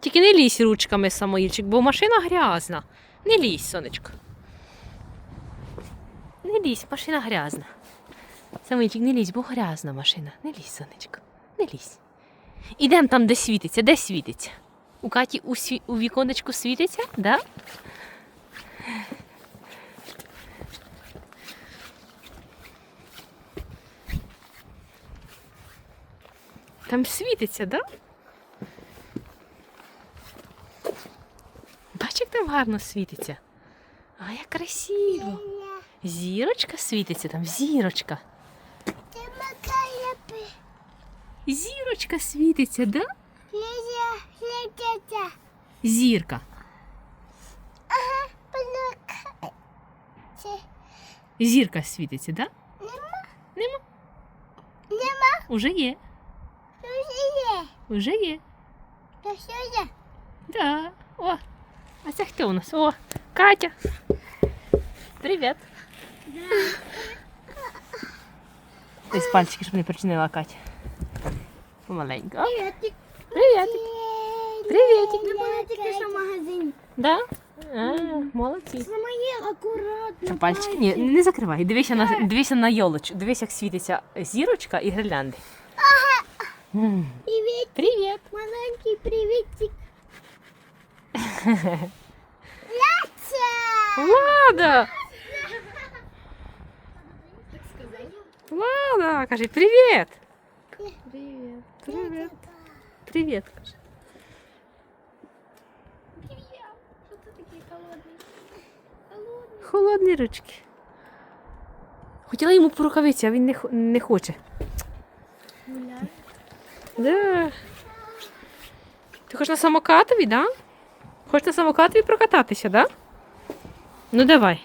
Тільки не лізь ручками, Самоїльчик, бо машина грязна. Не лізь, сонечко. Не лізь, машина грязна. Самоїльчик, не лізь, бо грязна машина. Не лізь, сонечко. Не лізь. Ідемо там, де світиться. Де світиться? У Каті у, сві... у віконечку світиться, да? Там світиться, да? Бач, як там гарно світиться. А як красиво. Зірочка світиться там, зірочка. Зірочка світиться, да? Зірка. Зірка світиться, да? нема, Нема. нема, Уже є. дуже є. Уже є. Що є? Да. О. А це хто у нас? О, Катя. Привіт. Ось пальчики, щоб не причинила Катя. Помаленьку. О, Привітик. Привітик. Привітик. Були тільки що в магазині. Да? А, молодці. Самоїл, акуратно. Пальчики? Ні, не закривай. Дивися на, дивися на йолоч. Дивись, як світиться зірочка і гірлянди. М, Привіт, Привіт. маленький привітик. Ляця! Влада! Влада, каже, привіт. Привіт. Привіт. Привіт, каже. Що ти такий холодний? Холодний. Холодні ручки. Хотіла йому по рукавиці, а він не, не хоче. Гуляй. Да. Ти хочеш на самокатові, да? Хочеш на самокатові прокататися, да? Ну давай.